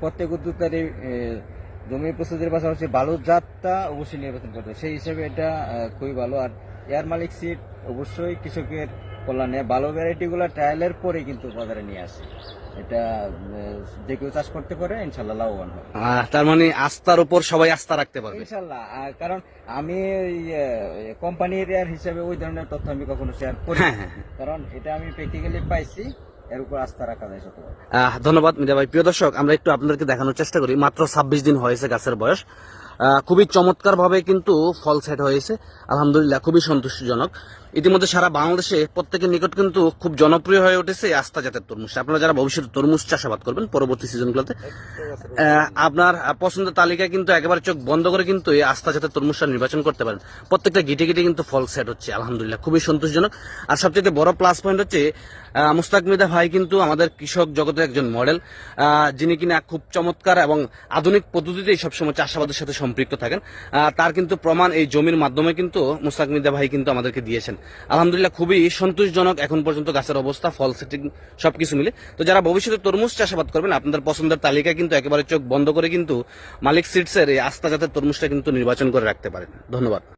প্রত্যেক উদ্যোক্তারই জমি প্রস্তুতির পাশাপাশি বালুর জাতটা অবশ্যই নির্বাচন করতে হবে সেই হিসেবে এটা খুবই ভালো। আর এয়ার মালিক সিট অবশ্যই কৃষকের কল্যাণে। ভালো ভ্যারাইটিগুলো ট্রায়ালের পরে কিন্তু বাজারে নিয়ে আসে। এটা যে কেউ চাষ করতে পারে ইনশাল্লাহ লাভবান হবে। তার মানে আস্থার উপর সবাই আস্থা রাখতে পারবে। ইনশাল্লাহ। কারণ আমি কোম্পানির হিসেবে ওই ধরনের তথ্য আমি কখনো শেয়ার করি হ্যাঁ। হ্যাঁ হ্যাঁ। কারণ এটা আমি প্র্যাকটিক্যালি পাইছি। এর উপর আস্থা রাখা যায় ধন্যবাদ মিডিয়া ভাই। প্রিয় দর্শক, আমরা একটু আপনাদেরকে দেখানোর চেষ্টা করি। মাত্র ছাব্বিশ দিন হয়েছে গাছের বয়স। খুবই চমৎকার ভাবে কিন্তু ফল সেট হয়েছে। আলহামদুলিল্লাহ, খুবই সন্তুষ্টিজনক ইতিমধ্যে সারা বাংলাদেশে প্রত্যেকের নিকট কিন্তু খুব জনপ্রিয় হয়ে উঠেছে আস্থা জাতের তরমুজ। আপনারা যারা ভবিষ্যতে তরমুজ চাষাবাদ করবেন পরবর্তী সিজনগুলোতে আপনার পছন্দের তালিকায় কিন্তু একেবারে চোখ বন্ধ করে কিন্তু এই আস্থা জাতের তরমুজটা নির্বাচন করতে পারেন। প্রত্যেকটা গিটে গিটে কিন্তু ফল সেট হচ্ছে। আলহামদুলিল্লাহ, খুবই সন্তোষজনক। আর সবচেয়ে বড় প্লাস পয়েন্ট হচ্ছে মুস্তাক মিদা ভাই কিন্তু আমাদের কৃষক জগতের একজন মডেল যিনি কিনা খুব চমৎকার এবং আধুনিক পদ্ধতিতেই সবসময় চাষাবাদের সাথে সম্পৃক্ত থাকেন। তার কিন্তু প্রমাণ এই জমির মাধ্যমে কিন্তু মুস্তাক মিদা ভাই কিন্তু আমাদেরকে দিয়েছেন। আলহামদুলিল্লাহ খুবই সন্তোষজনক এখন পর্যন্ত গাছের অবস্থা, ফল সেটিং সবকিছু মিলে। তো যারা ভবিষ্যতে তরমুজ চাষাবাদ করবেন, আপনাদের পছন্দের তালিকায় কিন্তু একেবারে চোখ বন্ধ করে কিন্তু মালিক সিটসের এই আস্থা জাতের তরমুজটা কিন্তু নির্বাচন করে রাখতে পারেন। ধন্যবাদ।